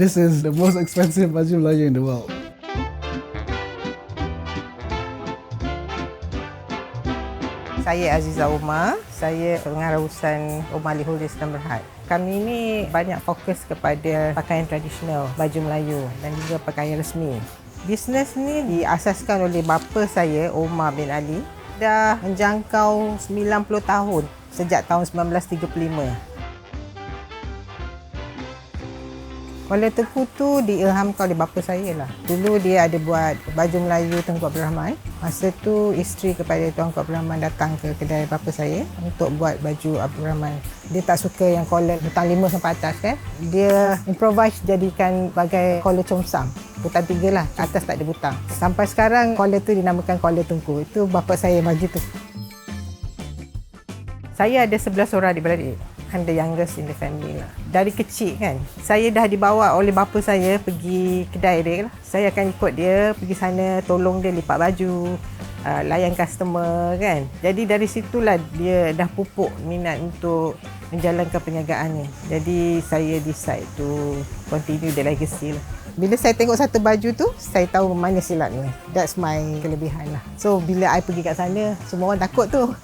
this is the most expensive baju Melayu in the world. Saya Aziza Umar, saya pengarusan Umar Lihulis dan Berhad. Kami ini banyak fokus kepada pakaian tradisional, baju Melayu dan juga pakaian resmi. Bisnes ni diasaskan oleh bapa saya, Umar bin Ali, dah menjangkau 90 tahun sejak tahun 1935. Kuala Tepu tu diilhamkan oleh bapa saya lah. Dulu dia ada buat baju Melayu Tengku Abdul Rahman. Masa tu isteri kepada Tuan Abdul Rahman datang ke kedai bapa saya untuk buat baju Abdul Rahman. Dia tak suka yang collar butang lima sampai atas kan. Dia improvise jadikan bagai collar comsam. Butang tiga lah, atas tak ada butang. Sampai sekarang collar tu dinamakan collar Tengku. Itu bapa saya baju tu. Saya ada 11 orang di beradik. I'm the youngest in the family lah. Dari kecil kan, saya dah dibawa oleh bapa saya pergi kedai dia lah. Saya akan ikut dia pergi sana, tolong dia lipat baju, uh, layan customer kan. Jadi dari situlah dia dah pupuk minat untuk menjalankan perniagaan ni. Jadi saya decide to continue the legacy lah. Bila saya tengok satu baju tu, saya tahu mana silapnya. That's my kelebihan lah. So bila I pergi kat sana, semua orang takut tu.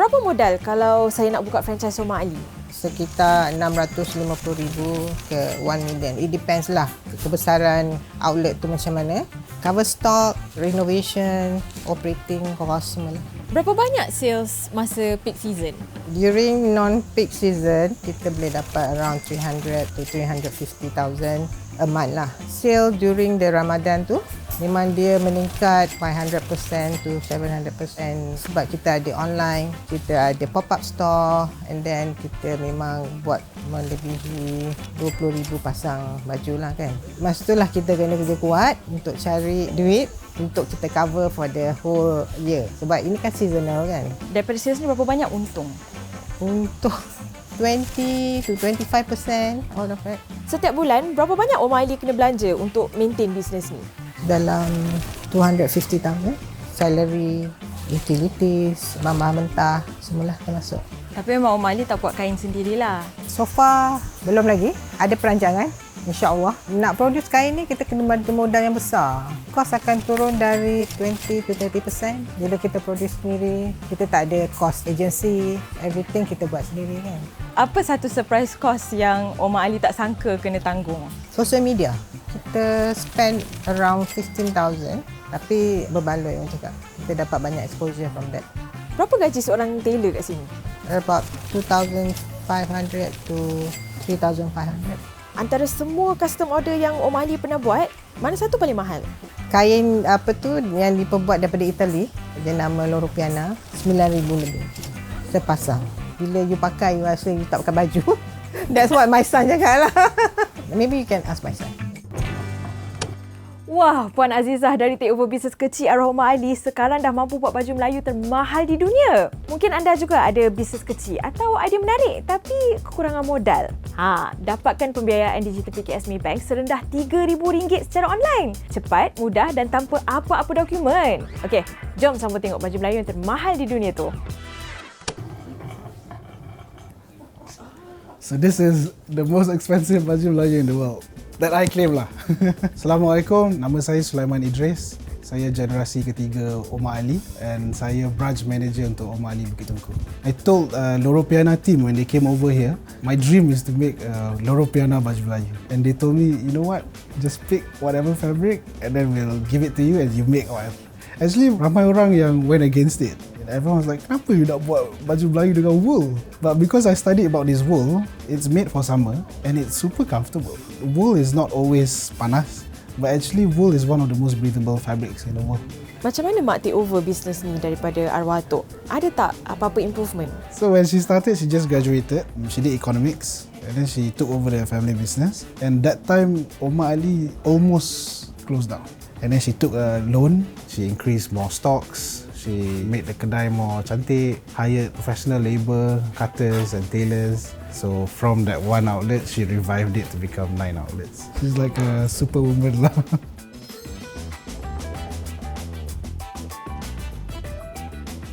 Berapa modal kalau saya nak buka franchise Omar Ali? Sekitar 650,000 ke 1 million. It depends lah kebesaran outlet tu macam mana. Cover stock, renovation, operating cost semua lah. Berapa banyak sales masa peak season? During non-peak season, kita boleh dapat around 300 to 350,000 a month lah. Sale during the Ramadan tu, memang dia meningkat 500% to 700% sebab kita ada online, kita ada pop-up store and then kita memang buat melebihi 20,000 pasang baju lah kan. Masa tu lah kita kena kerja kuat untuk cari duit untuk kita cover for the whole year. Sebab ini kan seasonal kan. Daripada sales ni berapa banyak untung? Untuk 20 to 25% out of it. Setiap bulan, berapa banyak Omar Ali kena belanja untuk maintain bisnes ni? Dalam 250,000 salary utilities bahan-bahan mentah semualah termasuk Tapi memang Omar Ali tak buat kain sendirilah. so far belum lagi ada perancangan InsyaAllah. Nak produce kain ni kita kena bantu modal yang besar. Kos akan turun dari 20 to 30%. Bila kita produce sendiri, kita tak ada cost agency. Everything kita buat sendiri kan. Apa satu surprise cost yang Omar Ali tak sangka kena tanggung? Social media. Kita spend around 15,000 tapi berbaloi orang cakap. Kita dapat banyak exposure from that. Berapa gaji seorang tailor kat sini? About 2,500 to 3,500. Antara semua custom order yang Omar Ali pernah buat, mana satu paling mahal? Kain apa tu yang diperbuat daripada Itali, dia nama Loro Piana, 9,000 lebih sepasang. Bila you pakai, you rasa you tak pakai baju. That's what my son cakap lah. Maybe you can ask my son. Wah, Puan Azizah dari takeover bisnes kecil arwah Omar Ali sekarang dah mampu buat baju Melayu termahal di dunia. Mungkin anda juga ada bisnes kecil atau idea menarik tapi kekurangan modal. Ha, dapatkan pembiayaan digital PKS Maybank serendah RM3,000 secara online. Cepat, mudah dan tanpa apa-apa dokumen. Okey, jom sama tengok baju Melayu yang termahal di dunia tu. So this is the most expensive baju Melayu in the world. That I claim lah. Assalamualaikum, nama saya Sulaiman Idris. Saya generasi ketiga Omar Ali and saya branch manager untuk Omar Ali Bukit Tengku. I told uh, Loro Piana team when they came over here, my dream is to make uh, Loro Piana baju Melayu. And they told me, you know what, just pick whatever fabric and then we'll give it to you and you make whatever. Actually, ramai orang yang went against it. Everyone was like, kenapa you nak buat baju Melayu dengan wool? But because I studied about this wool, it's made for summer and it's super comfortable. Wool is not always panas, but actually wool is one of the most breathable fabrics in the world. Macam mana Mak take over bisnes ni daripada arwah? Ada tak apa-apa improvement? So when she started, she just graduated. She did economics and then she took over the family business. And that time, Omar Ali almost closed down. And then she took a loan. She increased more stocks. She made the kedai more cantik, hired professional labour, cutters and tailors. So from that one outlet, she revived it to become nine outlets. She's like a superwoman lah.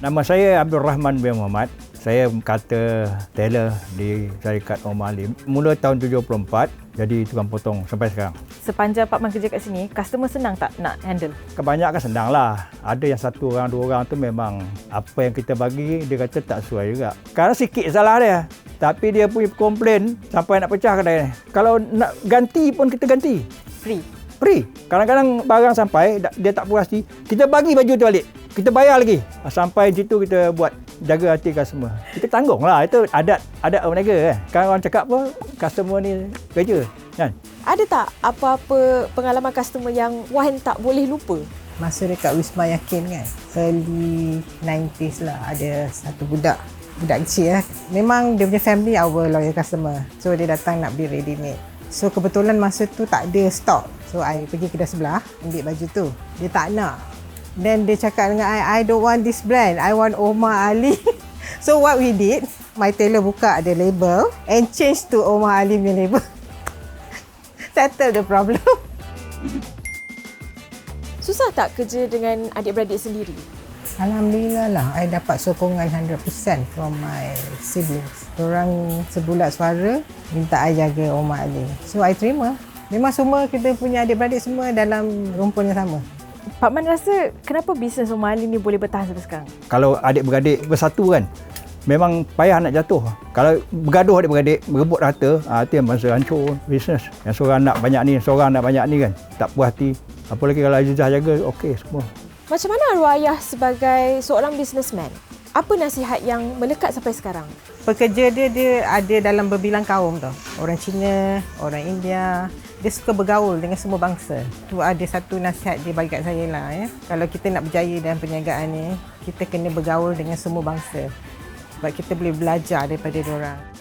Nama saya Abdul Rahman bin Muhammad. Saya kata tailor di syarikat Omar Alim. Mula tahun 74, jadi tukang potong sampai sekarang. Sepanjang Pak Man kerja kat sini, customer senang tak nak handle? Kebanyakan senang lah. Ada yang satu orang, dua orang tu memang apa yang kita bagi, dia kata tak sesuai juga. Kadang sikit salah dia. Tapi dia punya komplain sampai nak pecah kedai ni. Kalau nak ganti pun kita ganti. Free. Free. Kadang-kadang barang sampai, dia tak puas hati, kita bagi baju tu balik. Kita bayar lagi. Sampai situ kita buat jaga hati customer. Kita tanggung lah. Itu adat adat orang berniaga kan. Kan orang cakap apa, customer ni kerja. Kan? Ada tak apa-apa pengalaman customer yang Wan tak boleh lupa? Masa dekat Wisma Yakin kan Early 90s lah Ada satu budak Budak kecil lah Memang dia punya family our loyal customer So dia datang nak beli ready made So kebetulan masa tu tak ada stock So I pergi kedai sebelah Ambil baju tu Dia tak nak Then dia cakap dengan I I don't want this brand I want Omar Ali So what we did My tailor buka ada label And change to Omar Ali punya label Settle the problem Susah tak kerja dengan adik-beradik sendiri? Alhamdulillah lah, I dapat sokongan 100% from my siblings. Orang sebulat suara minta I jaga Omar Ali. So, I terima. Memang semua kita punya adik-beradik semua dalam rumpun yang sama. Pak Man rasa kenapa bisnes Omar Ali ni boleh bertahan sampai sekarang? Kalau adik-beradik bersatu kan, memang payah nak jatuh. Kalau bergaduh adik-beradik, berebut rata, ha, itu yang masa hancur bisnes. Yang seorang nak banyak ni, seorang nak banyak ni kan, tak puas hati. Apalagi kalau Azizah jaga, okey semua. Macam mana arwah ayah sebagai seorang businessman? Apa nasihat yang melekat sampai sekarang? Pekerja dia, dia ada dalam berbilang kaum tau. Orang Cina, orang India. Dia suka bergaul dengan semua bangsa. Tu ada satu nasihat dia bagi kat saya lah ya. Kalau kita nak berjaya dalam perniagaan ni, kita kena bergaul dengan semua bangsa. Sebab kita boleh belajar daripada orang.